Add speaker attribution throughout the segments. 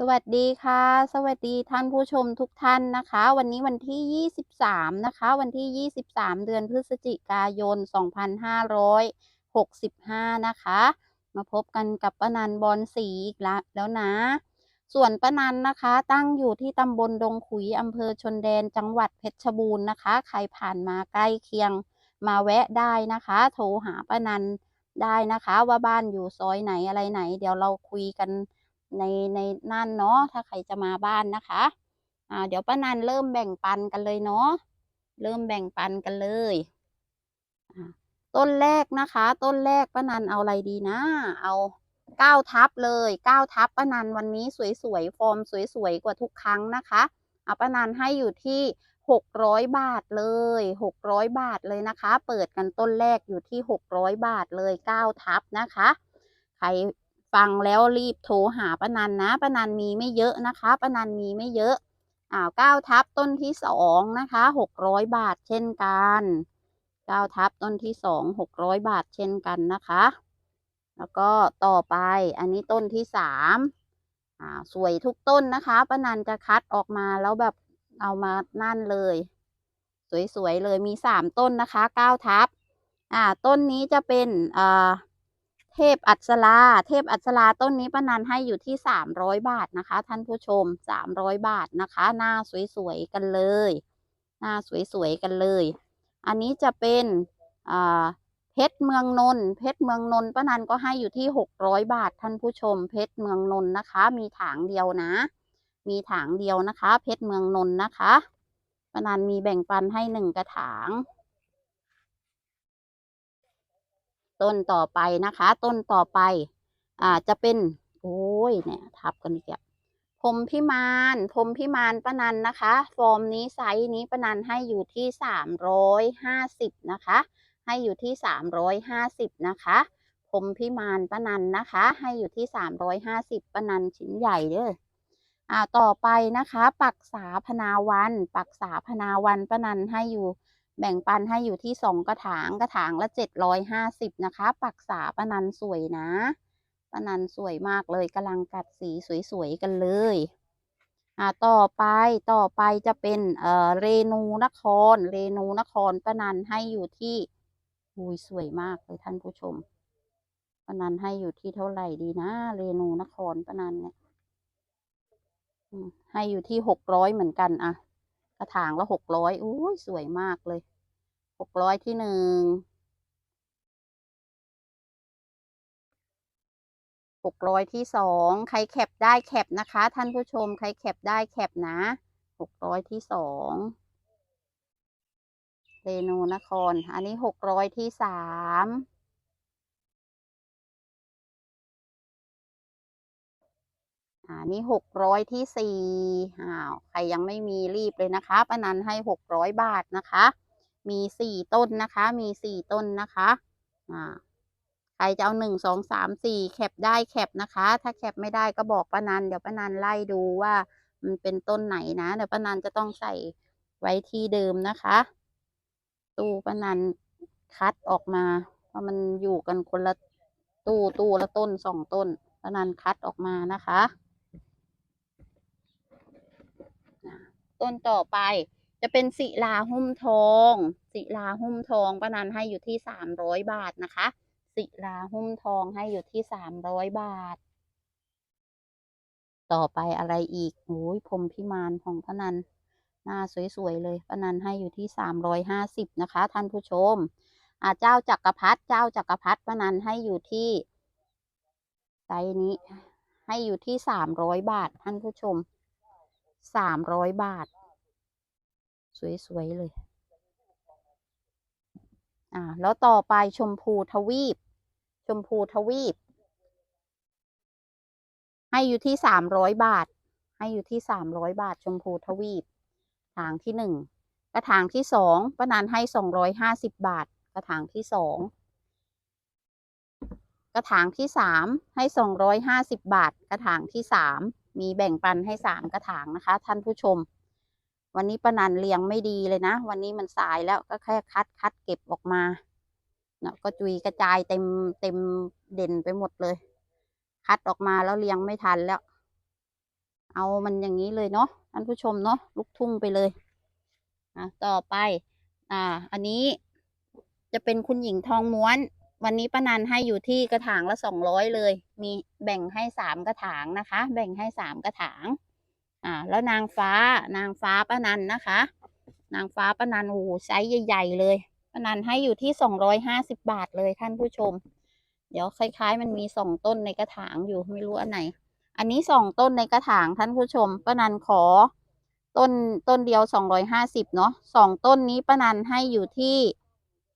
Speaker 1: สวัสดีค่ะ สวัสดีท่านผู้ชมทุกท่านนะคะ วันนี้วันที่ 23 นะคะ วันที่ 23 เดือนพฤศจิกายน 2565 นะคะ มาพบกันกับป้านันบอลสีอีกแล้วนะ ส่วนป้านันนะคะ ตั้งอยู่ที่ตำบลดงขุยอำเภอชนแดนจังหวัดเพชรบูรณ์นะคะ ใครผ่านมาใกล้เคียงมาแวะได้นะคะ โทรหาป้านันได้นะคะ ว่าบ้านอยู่ซอยไหนอะไรไหน เดี๋ยวเราคุยกัน ในในนั่นเนาะถ้าใครจะมาบ้านนะคะอ่าเดี๋ยวป้านันเริ่มแบ่งปันกันเลยเนาะเริ่มแบ่งปันกันเลยต้นแรกนะคะ ต้นแรกป้านันเอาอะไรดีนะ เอาเก้าทับเลยเก้าทับป้านันวันนี้สวยๆฟอร์มสวยๆกว่าทุกครั้งนะคะเอาป้านันให้อยู่ที่หกร้อยบาทเลยหกร้อยบาทเลยนะคะ เปิดกันต้นแรกอยู่ที่หกร้อยบาทเลยเก้าทับนะคะ ใคร ฟังแล้วรีบโทรหาป้านันนะป้านันมีไม่เยอะนะคะป้านันมีไม่เยอะอ้าวเก้าทับต้นที่สองนะคะหกร้อยบาทเช่นกันเก้าทับต้นที่สองหกร้อยบาทเช่นกันนะคะ แล้วก็ต่อไปอันนี้ต้นที่สามอ่าสวยทุกต้นนะคะป้านันจะคัดออกมาแล้วแบบเอามานั่นเลย สวยๆเลยมีสามต้นนะคะเก้าทับอ่าต้นนี้จะเป็นอ่า เทพอัศราเทพอัศราต้นนี้ป้านันให้อยู่ที่สามร้อยบาทนะคะ ท่านผู้ชมสามร้อยบาทนะคะ หน้าสวยๆกันเลย หน้าสวยๆกันเลย อันนี้จะเป็นเพชรเมืองนนเพชรเมืองนนป้านันก็ให้อยู่ที่หกร้อยบาท ท่านผู้ชม เพชรเมืองนนนะคะ มีถางเดียวนะ มีถางเดียวนะคะ เพชรเมืองนนนะคะป้านันมีแบ่งปันให้หนึ่งกระถาง ต้นต่อไปนะคะ ต้นต่อไป อ่าจะเป็น โอ้ยเนี่ย ทับกันอีกแล้วพรมพิมานพรมพิมานป้านันนะคะ ฟอร์มนี้ไซส์นี้ป้านันให้อยู่ที่สามร้อยห้าสิบนะคะ ให้อยู่ที่สามร้อยห้าสิบนะคะพรมพิมานป้านันนะคะ ให้อยู่ที่สามร้อยห้าสิบป้านันชิ้นใหญ่เด้ออ่าต่อไปนะคะ ปักษาพนาวัน ปักษาพนาวันป้านันให้อยู่ แบ่งปันให้อยู่ที่สองกระถางกระถางละเจ็ดร้อยห้าสิบนะคะ ปักษาปนันสวยนะปนันสวยมากเลยกำลังกัดสีสวยๆกันเลยอ่าต่อไปต่อไปจะเป็นเอ่อเรนูนคร เรนูนครปนันให้อยู่ที่อุ้ยสวยมากเลยท่านผู้ชมปนันให้อยู่ที่เท่าไหร่ดีนะ เรนูนครปนันเนี่ยให้อยู่ที่หกร้อยเหมือนกันอะ กระถางละหกร้อยอุ้ยสวยมากเลยหกร้อยที่หนึ่งหกร้อยที่สองใครแคปได้แคปนะคะ ท่านผู้ชมใครแคปได้แคปนะหกร้อยที่สองเรนูนคร อันนี้หกร้อยที่สาม อ่านี่หกร้อยที่สี่อ้าวใครยังไม่มีรีบเลยนะคะป้านันให้หกร้อยบาทนะคะ มีสี่ต้นนะคะ มีสี่ต้นนะคะอ่าใครจะเอาหนึ่งสองสามสี่แคปได้แคปนะคะ ถ้าแคปไม่ได้ก็บอกป้านันเดี๋ยวป้านันไล่ดูว่ามันเป็นต้นไหนนะเดี๋ยวป้านันจะต้องใส่ไว้ที่เดิมนะคะ ตู้ป้านันคัดออกมาเพราะมันอยู่กันคนละตู้ตู้ละต้นสองต้นป้านันคัดออกมานะคะ ต้นต่อไป จะเป็นศิลาหุ้มทองศิลาหุ้มทองป้านันให้อยู่ที่สามร้อยบาทนะคะศิลาหุ้มทองให้อยู่ที่สามร้อยบาท ต่อไปอะไรอีกโอ้ยพรมพิมานของป้านันหน้าสวยๆเลยป้านันให้อยู่ที่สามร้อยห้าสิบนะคะ ท่านผู้ชมอาเจ้าจักรพรรดิเจ้าจักรพรรดิป้านันให้อยู่ที่ไซนี้ให้อยู่ที่สามร้อยบาทท่านผู้ชม สามร้อยบาท สวย ๆ เลย อ่า แล้วต่อไปชมพูทวีป ชมพูทวีป ให้อยู่ที่สามร้อยบาท ให้อยู่ที่สามร้อยบาท ชมพูทวีปถางที่หนึ่งกระถางที่สองป้านันให้สองร้อยห้าสิบบาท กระถางที่สองกระถางที่สามให้สองร้อยห้าสิบบาท กระถางที่สาม มีแบ่งปันให้สามกระถางนะคะ ท่านผู้ชม วันนี้ปนันเลี้ยงไม่ดีเลยนะ วันนี้มันสายแล้วก็แค่คัดคัดเก็บออกมาเนาะก็จุยกระจายเต็มเต็มเด่นไปหมดเลย คัดออกมาแล้วเลี้ยงไม่ทันแล้ว เอามันอย่างนี้เลยเนาะท่านผู้ชมเนาะลูกทุ่งไปเลยอะต่อไป อ่า อันนี้จะเป็นคุณหญิงทองม้วน วันนี้ป้านันให้อยู่ที่กระถางละสองร้อยเลย มีแบ่งให้สามกระถางนะคะ แบ่งให้สามกระถาง อ่า แล้วนางฟ้านางฟ้าป้านันนะคะ นางฟ้าป้านันโอ้โหไซส์ใหญ่ ๆ เลยป้านันให้อยู่ที่สองร้อยห้าสิบบาทเลยท่านผู้ชม เดี๋ยวคล้าย ๆ มันมีสองต้นในกระถางอยู่ไม่รู้อันไหน อันนี้สองต้นในกระถางท่านผู้ชมป้านันขอ ต้นต้นเดียวสองร้อยห้าสิบเนาะสองต้นนี้ป้านันให้อยู่ที่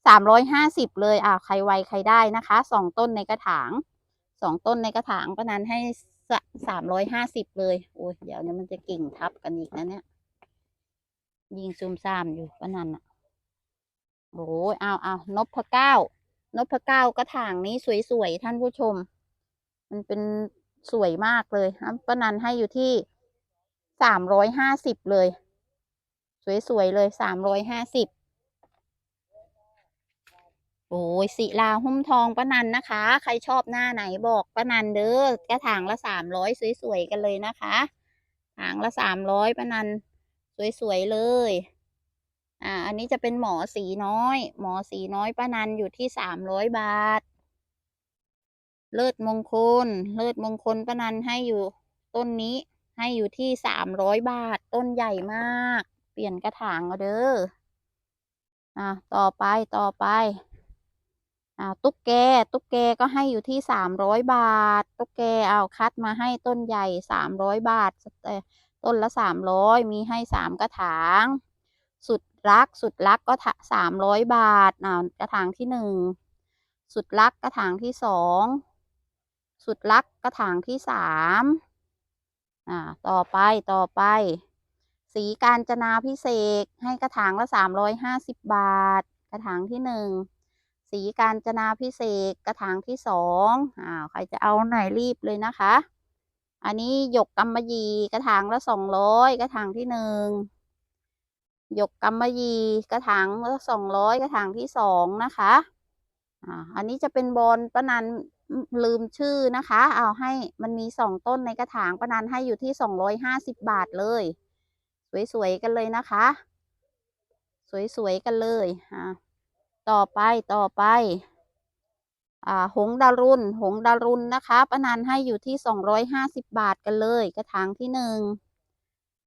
Speaker 1: สามร้อยห้าสิบเลยอ่าใครไวใครได้นะคะสองต้นในกระถางสองต้นในกระถางป้านันให้สามร้อยห้าสิบเลยโอ้ยเดี๋ยวเนี้มันจะกิ่งทับกันอีกนะเนี่ย ยิงซูมซามอยู่ป้านันอะโอ้ยเอาเอานพเก้านพเก้ากระถางนี้สวยๆท่านผู้ชม มันเป็นสวยมากเลยนะป้านันให้อยู่ที่สามร้อยห้าสิบเลย สวยๆเลยสามร้อยห้าสิบ โอ้ยศิลาหุ้มทองป้านันนะคะ ใครชอบหน้าไหนบอกป้านันเด้อกระถางละสามร้อยสวยๆกันเลยนะคะถางละสามร้อยป้านันสวยๆเลย อ่า อันนี้จะเป็นหมอสีน้อย หมอสีน้อยป้านันอยู่ที่สามร้อยบาท เลิศมงคล เลิศมงคลป้านันให้อยู่ต้นนี้ให้อยู่ที่สามร้อยบาท ต้นใหญ่มาก เปลี่ยนกระถางเอาเด้อ อ่าต่อไปต่อไป ตุ๊กแก ตุ๊กแกก็ให้อยู่ที่สามร้อยบาท ตุ๊กแกเอาคัดมาให้ต้นใหญ่สามร้อยบาท ต้นละสามร้อยมีให้สามกระถาง สุดรัก สุดรักก็สามร้อยบาทกระถางที่หนึ่ง สุดรักกระถางที่สอง สุดรักกระถางที่สามอ่า ต่อไป ต่อไป สีการจนาพิเศษให้กระถางละสามร้อยห้าสิบบาท กระถางที่หนึ่ง สีการจนาพิเศษกระถางที่สองอ่าใครจะเอาไหนรีบเลยนะคะ อันนี้หยกกำมะหยี่กระถางละสองร้อยกระถางที่หนึ่งหยกกำมะหยี่กระถางละสองร้อยกระถางที่สองนะคะอ่าอันนี้จะเป็นบอลป้านันลืมชื่อนะคะ เอาให้มันมีสองต้นในกระถางป้านันให้อยู่ที่สองร้อยห้าสิบบาทเลย สวยๆกันเลยนะคะ สวยๆกันเลยอ่า ต่อไปต่อไป อ่า หงดารุนหงดารุนนะคะป้านันให้อยู่ที่สองร้อยห้าสิบบาทกันเลย กระถางที่หนึ่ง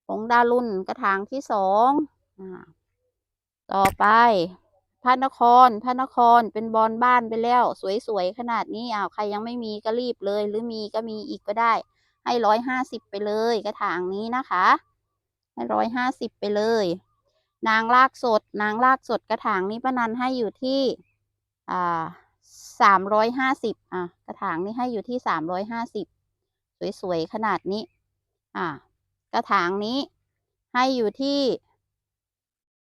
Speaker 1: หงดารุนกระถางที่สองอ่าต่อไปพระนครพระนครเป็นบอลบ้านไปแล้ว สวยๆขนาดนี้อ้าวใครยังไม่มีก็รีบเลย หรือมีก็มีอีกก็ได้ ให้ร้อยห้าสิบไปเลย กระถางนี้นะคะให้ร้อยห้าสิบไปเลย นางลากสด นางลากสดกระถางนี้ป้านันให้อยู่ที่อ่าสามร้อยห้าสิบอะกระถางนี้ให้อยู่ที่สามร้อยห้าสิบสวยๆขนาดนี้ อ่ากระถางนี้ให้อยู่ที่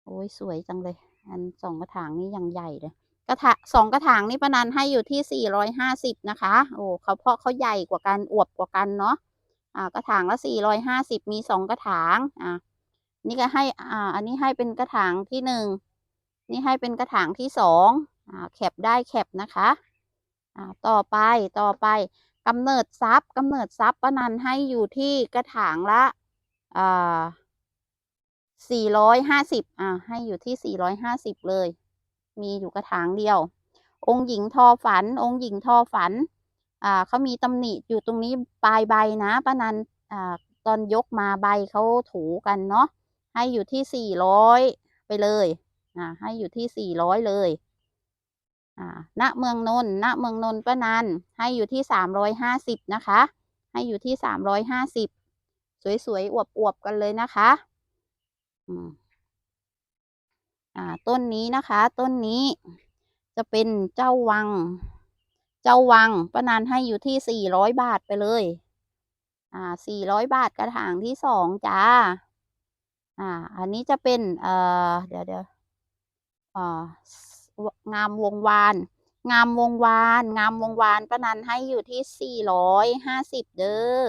Speaker 1: โอ้ยสวยจังเลย อันสองกระถางนี้ยังใหญ่เลยกระถางสองกระถางนี้ป้านันให้อยู่ที่สี่ร้อยห้าสิบนะคะ โอ้เขาเพราะเขาใหญ่กว่ากันอวบกว่ากันเนาะอ่ากระถางละสี่ร้อยห้าสิบมีสองกระถาง อ่า นี่ก็ให้อ่าอันนี้ให้เป็นกระถางที่หนึ่งนี่ให้เป็นกระถางที่สองอ่าแคปได้แคปนะคะอ่าต่อไปต่อไปกำเนิดทรัพย์กำเนิดทรัพย์ป้านันให้อยู่ที่กระถางละอ่าสี่ร้อยห้าสิบอ่าให้อยู่ที่สี่ร้อยห้าสิบเลย มีอยู่กระถางเดียว องค์หญิงทอฝัน องค์หญิงทอฝันอ่าเขามีตำหนิอยู่ตรงนี้ปลายใบนะป้านันอ่าตอนยกมาใบเขาถูกันเนาะ ให้อยู่ที่สี่ร้อยไปเลยอ่าให้อยู่ที่สี่ร้อยเลยอ่าณเมืองนนท์ณเมืองนนท์ป้านันให้อยู่ที่สามร้อยห้าสิบนะคะ ให้อยู่ที่สามร้อยห้าสิบสวยๆ อวบๆ กันเลยนะคะอืมอ่า ต้นนี้นะคะ ต้นนี้จะเป็นเจ้าวัง เจ้าวังป้านันให้อยู่ที่สี่ร้อยบาทไปเลย อ่าสี่ร้อยบาทกระถางที่สองจ้า อ่า อันนี้จะเป็น เอ่อ เดี๋ยวเดี๋ยวอ่างามวงวาน งามวงวาน งามวงวานป้านันให้อยู่ที่สี่ร้อยห้าสิบเด้อ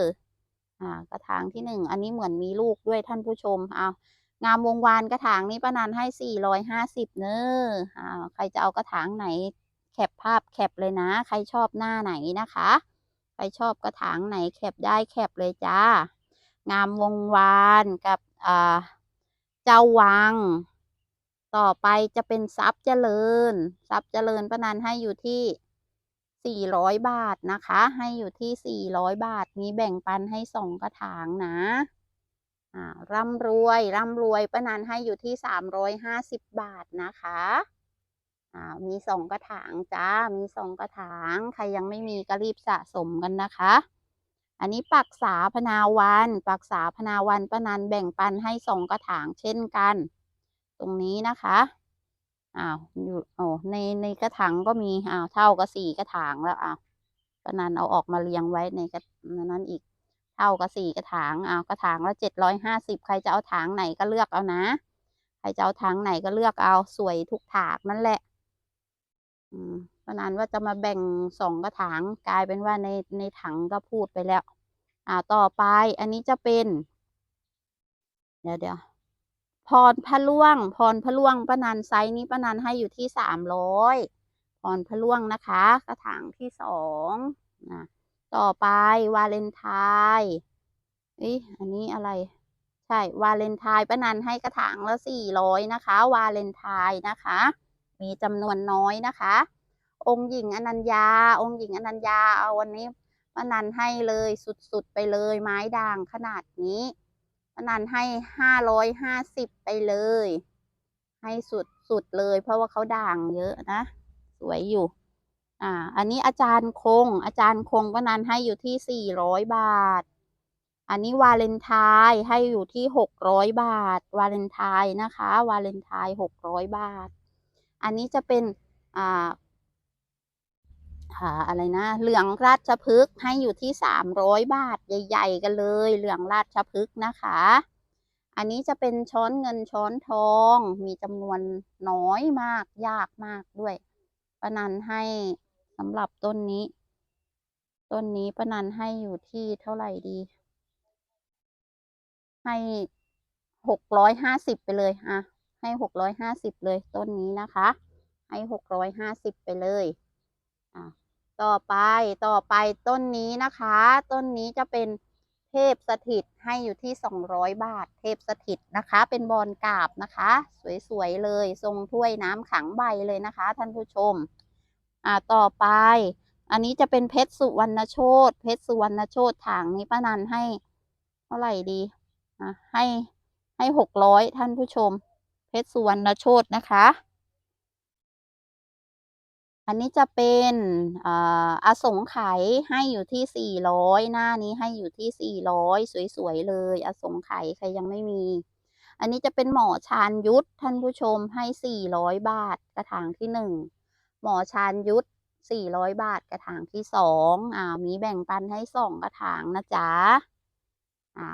Speaker 1: อ่า กระถางที่หนึ่ง อันนี้เหมือนมีลูกด้วยท่านผู้ชม เอางามวงวานกระถางนี้ป้านันให้สี่ร้อยห้าสิบเนออ่า ใครจะเอากระถางไหน แคปภาพแคปเลยนะ ใครชอบหน้าไหนนะคะ ใครชอบกระถางไหนแคปได้แคปเลยจ้า งามวงวานกับ อ่า เจ้าวัง ต่อไปจะเป็นทรัพย์เจริญ ทรัพย์เจริญป้านันให้อยู่ที่สี่ร้อยบาทนะคะ ให้อยู่ที่สี่ร้อยบาทมีแบ่งปันให้สองกระถางนะอ่าร่ำรวย ร่ำรวยป้านันให้อยู่ที่สามร้อยห้าสิบบาทนะคะอ่ามีสองกระถางจ้า มีสองกระถาง ใครยังไม่มีก็รีบสะสมกันนะคะ อันนี้ปักษาพนาวันปักษาพนาวันปนันแบ่งปันให้สองกระถางเช่นกัน ตรงนี้นะคะอ้าวอยู่โอ้ในในกระถางก็มีอ้าวเท่ากับสี่กระถางแล้วอ้าวปนันเอาออกมาเรียงไว้ในกระนั้นอีกเท่ากับสี่กระถางอ้าวกระถางละเจ็ดร้อยห้าสิบใครจะเอาถางไหนก็เลือกเอานะ ใครจะเอาถางไหนก็เลือกเอาสวยทุกถากนั่นแหละ อืม เพรานันว่าจะมาแบ่งสองกระถางกลายเป็นว่าในในถังก็พูดไปแล้ว อ่าต่อไปอันนี้จะเป็น เดี๋ยวเดี๋ยวพรพะล่วง พรพะล่วงป้านันไซส์นี้ป้านันให้อยู่ที่สามร้อยพรพะล่วงนะคะ กระถางที่สองนะต่อไปวาเลนไทน์อ๊ะอันนี้อะไรใช่วาเลนไทน์ป้านันให้กระถางละสี่ร้อยนะคะ วาเลนไทน์นะคะ มีจำนวนน้อยนะคะ องค์หญิงอนัญญา องค์หญิงอนัญญาเอาวันนี้ป้านันให้เลยสุดๆไปเลยไม้ด่างขนาดนี้ป้านันให้ห้าร้อยห้าสิบไปเลย ให้สุดๆเลย เพราะว่าเขาด่างเยอะนะ สวยอยู่ อ่า อันนี้อาจารย์คง อาจารย์คงป้านันให้อยู่ที่สี่ร้อยบาท อันนี้วาเลนไทน์ให้อยู่ที่หกร้อยบาท วาเลนไทน์นะคะ วาเลนไทน์หกร้อยบาท อันนี้จะเป็นอ่าหา อะไรนะ เหลืองราชพฤกษ์ให้อยู่ที่สามร้อยบาทใหญ่ ๆ กันเลย เหลืองราชพฤกษ์นะคะ อันนี้จะเป็นช้อนเงินช้อนทอง มีจำนวนน้อยมากยากมากด้วยป้านันให้สำหรับต้นนี้ ต้นนี้ป้านันให้อยู่ที่เท่าไหร่ดี ให้หกร้อยห้าสิบไปเลยอะให้หกร้อยห้าสิบเลยต้นนี้นะคะ ให้หกร้อยห้าสิบไปเลย ต่อไปต่อไปต้นนี้นะคะ ต้นนี้จะเป็นเทพสถิตให้อยู่ที่สองร้อยบาท เทพสถิตนะคะ เป็นบอลกาบนะคะ สวยๆเลยทรงถ้วยน้ำขังใบเลยนะคะ ท่านผู้ชม อ่าต่อไป อันนี้จะเป็นเพชรสุวรรณโชตเพชรสุวรรณโชตถางนี้ป้านันให้เท่าไหร่ดีอะให้ให้หกร้อยท่านผู้ชม เพชรสุวรรณโชตนะคะ อันนี้จะเป็นอาสงไขยให้อยู่ที่สี่ร้อยหน้านี้ให้อยู่ที่สี่ร้อยสวยๆ เลยอสงไขยใครยังไม่มี อันนี้จะเป็นหมอชาญยุทธท่านผู้ชมให้สี่ร้อยบาทกระถางที่หนึ่งหมอชาญยุทธสี่ร้อยบาทกระถางที่สองอ่ามีแบ่งปันให้สองกระถางนะจ๊ะอ่า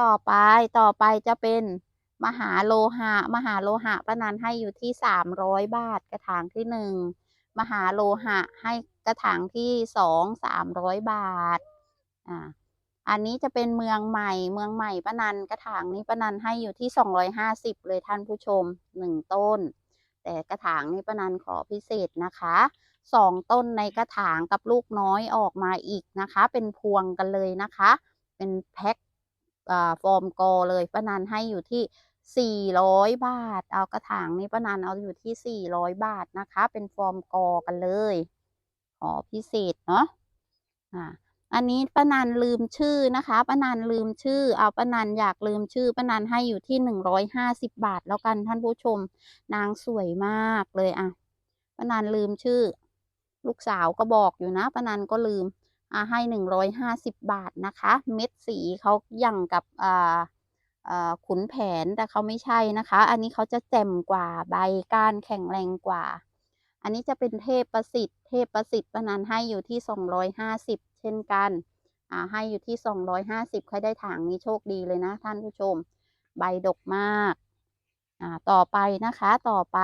Speaker 1: ต่อไปต่อไปจะเป็นมหาโลหะ มหาโลหะป้านันให้อยู่ที่สามร้อยบาทกระถางที่หนึ่ง มหาโลหะให้กระถางที่สองสามร้อยบาทอ่าอันนี้จะเป็นเมืองใหม่เมืองใหม่ป้านันกระถางนี้ป้านันให้อยู่ที่สองร้อยห้าสิบเลยท่านผู้ชมหนึ่งต้น แต่กระถางนี้ป้านันขอพิเศษนะคะสองต้นในกระถางกับลูกน้อยออกมาอีกนะคะ เป็นพวงกันเลยนะคะ เป็นแพ็คอ่าฟอร์มกอเลยป้านันให้อยู่ที่ สี่ร้อยบาท เอากระถางนี้ป้านันเอาอยู่ที่สี่ร้อยบาทนะคะ เป็นฟอร์มกอกันเลยขอพิเศษเนาะอ่าอันนี้ป้านันลืมชื่อนะคะป้านันลืมชื่อ เอาป้านันอยากลืมชื่อป้านันให้อยู่ที่หนึ่งร้อยห้าสิบบาทแล้วกันท่านผู้ชม นางสวยมากเลยอะป้านันลืมชื่อ ลูกสาวก็บอกอยู่นะป้านันก็ลืมอ่าให้หนึ่งร้อยห้าสิบบาทนะคะ เม็ดสีเขาอย่างกับอ่าอ่า ขุนแผนแต่เขาไม่ใช่นะคะ อันนี้เขาจะแจ่มกว่าใบก้านแข็งแรงกว่า อันนี้จะเป็นเทพประสิทธิ์เทพประสิทธิ์ป้านันให้อยู่ที่สองร้อยห้าสิบเช่นกันอ่าให้อยู่ที่สองร้อยห้าสิบใครได้ถางนี้โชคดีเลยนะท่านผู้ชม ใบดกมากอ่าต่อไปนะคะต่อไป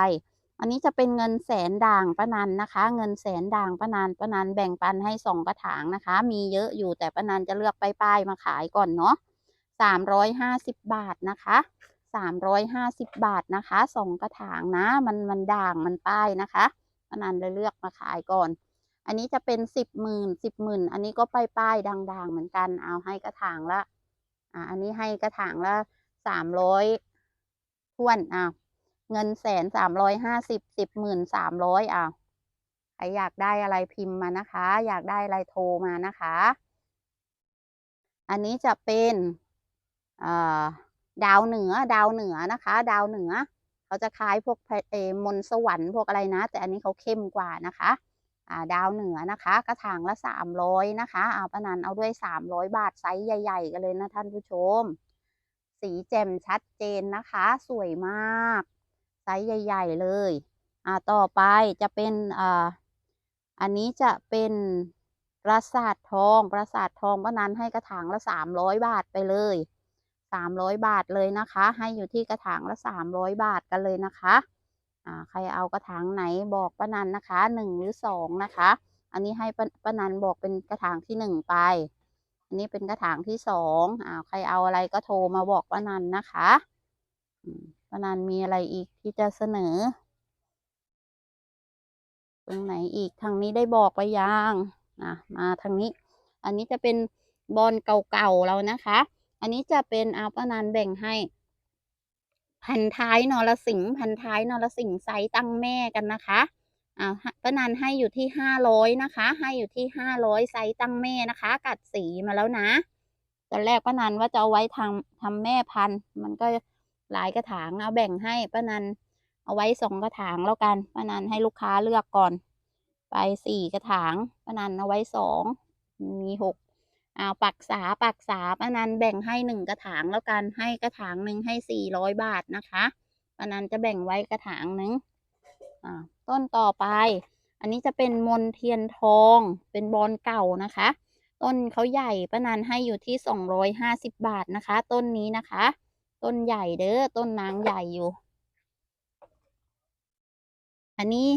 Speaker 1: อันนี้จะเป็นเงินแสนด่างป้านันนะคะ เงินแสนด่างป้านันป้านันแบ่งปันให้สองกระถางนะคะ มีเยอะอยู่แต่ป้านันจะเลือกป้ายๆมาขายก่อนเนาะ สามร้อยห้าสิบบาทนะคะสามร้อยห้าสิบบาทนะคะสองกระถางนะ มันมันด่างมันป้ายนะคะป้านันเลยเลือกมาขายก่อน อันนี้จะเป็นสิบหมื่นสิบหมื่นอันนี้ก็ป้ายป้ายด่างๆเหมือนกันเอาให้กระถางละอ่าอันนี้ให้กระถางละสามร้อยท้วนอ่าเงินแสนสามร้อยห้าสิบสิบหมื่นสามร้อยอ่าใครอยากได้อะไรพิมพ์มานะคะ อยากได้อะไรโทรมานะคะ อันนี้จะเป็น ดาวเหนือดาวเหนือนะคะ ดาวเหนือ เขาจะคล้ายพวกเอมนต์สวรรค์พวกอะไรนะ แต่อันนี้เขาเข้มกว่านะคะาดาวเหนือนะคะ กระถางละสามร้อยนะคะเอาปะนันเอาด้วยสามร้อยบาทไซส์ใหญ่ ๆ กันเลยนะท่านผู้ชม สีแจ่มชัดเจนนะคะ สวยมากไซส์ใหญ่ ๆ เลยอ่าต่อไปจะเป็นอ่าอันนี้จะเป็นปราสาททองปราสาททองป้านันให้กระถางละสามร้อยบาทไปเลย สามร้อยบาทเลยนะคะ ให้อยู่ที่กระถางละสามร้อยบาทกันเลยนะคะอ่าใครเอากระถางไหนบอกป้านันนะคะหนึ่งหรือสองนะคะ อันนี้ให้ป้านันบอกเป็นกระถางที่หนึ่งไป อันนี้เป็นกระถางที่สองอ่าใครเอาอะไรก็โทรมาบอกป้านันนะคะป้านันมีอะไรอีกที่จะเสนอ ตรงไหนอีกทางนี้ได้บอกไปยังอะมาทางนี้ อันนี้จะเป็นบอลเก่าๆเรานะคะ อันนี้จะเป็นเอาป้านันแบ่งให้ พันท้ายนรสิงห์พันท้ายนรสิงห์ไซส์ตั้งแม่กันนะคะอ่าป้านันให้อยู่ที่ห้าร้อยนะคะ ให้อยู่ที่ห้าร้อยไซส์ตั้งแม่นะคะ กัดสีมาแล้วนะตอนแรกป้านันว่าจะเอาไว้ทำทำแม่พันธุ์มันก็หลายกระถางเอาแบ่งให้ป้านันเอาไว้สองกระถางแล้วกันป้านันให้ลูกค้าเลือกก่อน ไปสี่กระถางป้านันเอาไว้สองมีหก เอาปักษาปักษาป้านันแบ่งให้หนึ่งกระถางแล้วกันให้กระถางหนึ่งให้สี่ร้อยบาทนะคะป้านันจะแบ่งไว้กระถางหนึ่งต้นต่อไป อันนี้จะเป็นมนเทียนทองเป็นบอลเก่านะคะ ต้นเขาใหญ่ป้านันให้อยู่ที่สองร้อยห้าสิบบาทนะคะ ต้นนี้นะคะ ต้นใหญ่เด้อต้นนางใหญ่อยู่ อันนี้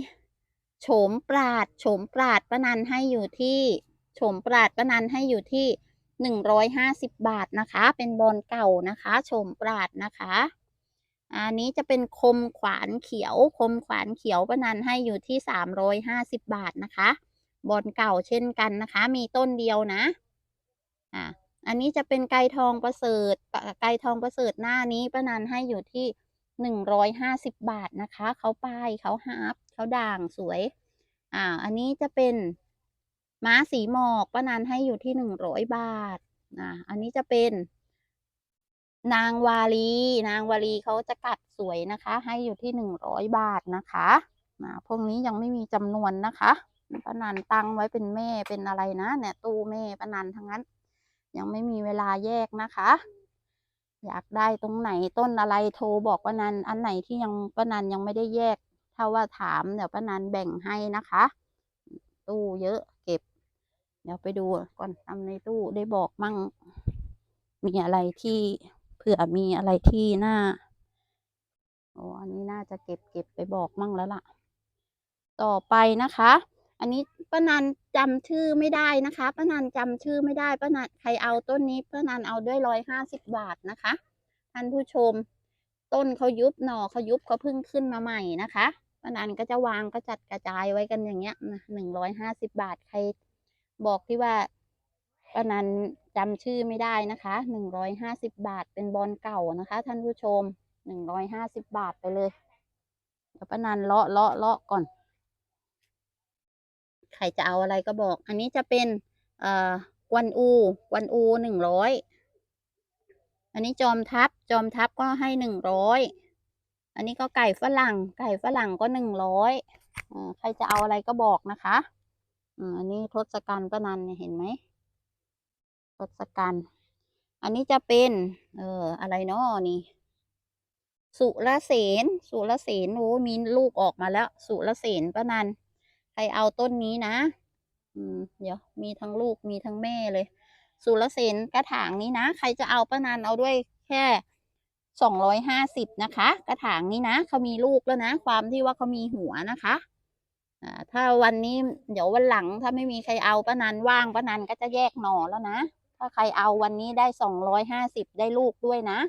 Speaker 1: โฉมปราดโฉมปราดป้านันให้อยู่ที่ โฉมปราดป้านันให้อยู่ที่หนึ่งร้อยห้าสิบบาทนะคะ เป็นบอลเก่านะคะโฉมปราดนะคะ อันนี้จะเป็นคมขวานเขียว คมขวานเขียวป้านันให้อยู่ที่สามร้อยห้าสิบบาทนะคะ บอลเก่าเช่นกันนะคะ มีต้นเดียวนะอ่าอันนี้จะเป็นไก่ทองประเสริฐไก่ทองประเสริฐหน้านี้ป้านันให้อยู่ที่หนึ่งร้อยห้าสิบบาทนะคะ เขาป้ายเขาฮาร์ปเขาด่างสวย อ่า อันนี้จะเป็น ม้าสีหมอกป้านันให้อยู่ที่หนึ่งร้อยบาทอ่าอันนี้จะเป็น นางวาลี นางวาลีเขาจะกัดสวยนะคะ ให้อยู่ที่หนึ่งร้อยบาทนะคะอ่าพวกนี้ยังไม่มีจำนวนนะคะป้านันตั้งไว้เป็นแม่เป็นอะไรนะเนี่ยตู้แม่ป้านันทั้งนั้น ยังไม่มีเวลาแยกนะคะ อยากได้ตรงไหนต้นอะไรโทรบอกป้านันอันไหนที่ยังป้านันยังไม่ได้แยก ถ้าว่าถามเดี๋ยวป้านันแบ่งให้นะคะ ตู้เยอะเก็บ เดี๋ยวไปดูก่อนทำในตู้ได้บอกมั่ง มีอะไรที่เผื่อมีอะไรที่น่าโอ้อันนี้น่าจะเก็บเก็บไปบอกมั่งแล้วล่ะ ต่อไปนะคะ อันนี้ป้านันจำชื่อไม่ได้นะคะป้านันจำชื่อไม่ได้ป้านันใครเอาต้นนี้ป้านันเอาด้วยร้อยห้าสิบบาทนะคะท่านผู้ชม ต้นเขายุบหน่อเขายุบเขาเพิ่งขึ้นมาใหม่นะคะป้านันก็จะวางก็จัดกระจายไว้กันอย่างเงี้ยหนึ่งร้อยห้าสิบบาทใคร บอกที่ว่าป้านันจำชื่อไม่ได้นะคะหนึ่งร้อยห้าสิบบาทเป็นบอลเก่านะคะ ท่านผู้ชมหนึ่งร้อยห้าสิบบาทไปเลยเดี๋ยวป้านันเลาะเลาะเลาะก่อน ใครจะเอาอะไรก็บอก อันนี้จะเป็นเอ่อกวนอูกวนอูหนึ่งร้อยอันนี้จอมทัพจอมทัพก็ให้หนึ่งร้อยอันนี้ก็ไก่ฝรั่ง ไก่ฝรั่งก็หนึ่งร้อยใครจะเอาอะไรก็บอกนะคะ อันนี้ทศกัณฐ์ป้านันเห็นไหมทศกัณฐ์อันนี้จะเป็น เอออะไรเนาะนี่ สุรเสนสุรเสนโอ้มีลูกออกมาแล้ว สุรเสนป้านันใครเอาต้นนี้นะ อืม เดี๋ยว มีทั้งลูกมีทั้งแม่เลย สุรเสนกระถางนี้นะ ใครจะเอาป้านันเอาด้วยแค่สองร้อยห้าสิบนะคะ กระถางนี้นะเขามีลูกแล้วนะ ความที่ว่าเขามีหัวนะคะ ถ้าวันนี้เดี๋ยววันหลังถ้าไม่มีใครเอาป้านันว่างป้านันก็จะแยกหน่อแล้วนะ ถ้าใครเอาวันนี้ได้สองร้อยห้าสิบได้ลูกด้วยนะ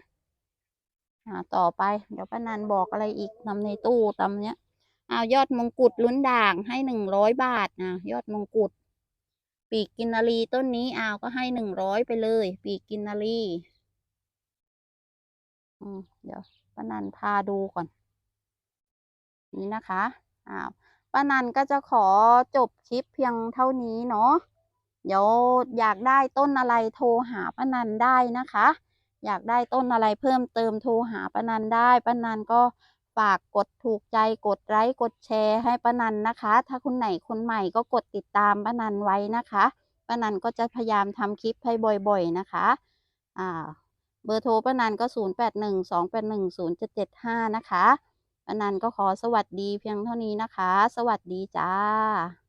Speaker 1: อ่าต่อไปเดี๋ยวป้านันบอกอะไรอีกทำในตู้ตำเนี้ยเอายอดมงกุฎลุ้นด่างให้หนึ่งร้อยบาทนะยอดมงกุฎปีกกินนารีต้นนี้เอาก็ให้หนึ่งร้อยไปเลย ปีกกินนารีอืมเดี๋ยวป้านันพาดูก่อน นี่นะคะอ้าว ป้านันก็จะขอจบคลิปเพียงเท่านี้เนาะเดี๋ยวอยากได้ต้นอะไรโทรหาป้านันได้นะคะ อยากได้ต้นอะไรเพิ่มเติมโทรหาป้านันได้ป้านันก็ฝากกดถูกใจกดไลค์กดแชร์ให้ป้านันนะคะ ถ้าคนไหนคนใหม่ก็กดติดตามป้านันไว้นะคะป้านันก็จะพยายามทำคลิปให้บ่อยๆนะคะอ่าเบอร์โทรป้านันก็ 0 8 1 2 8 1 0 7 7 5 นะคะป้า นันก็ขอสวัสดีเพียงเท่านี้นะคะ สวัสดีจ้า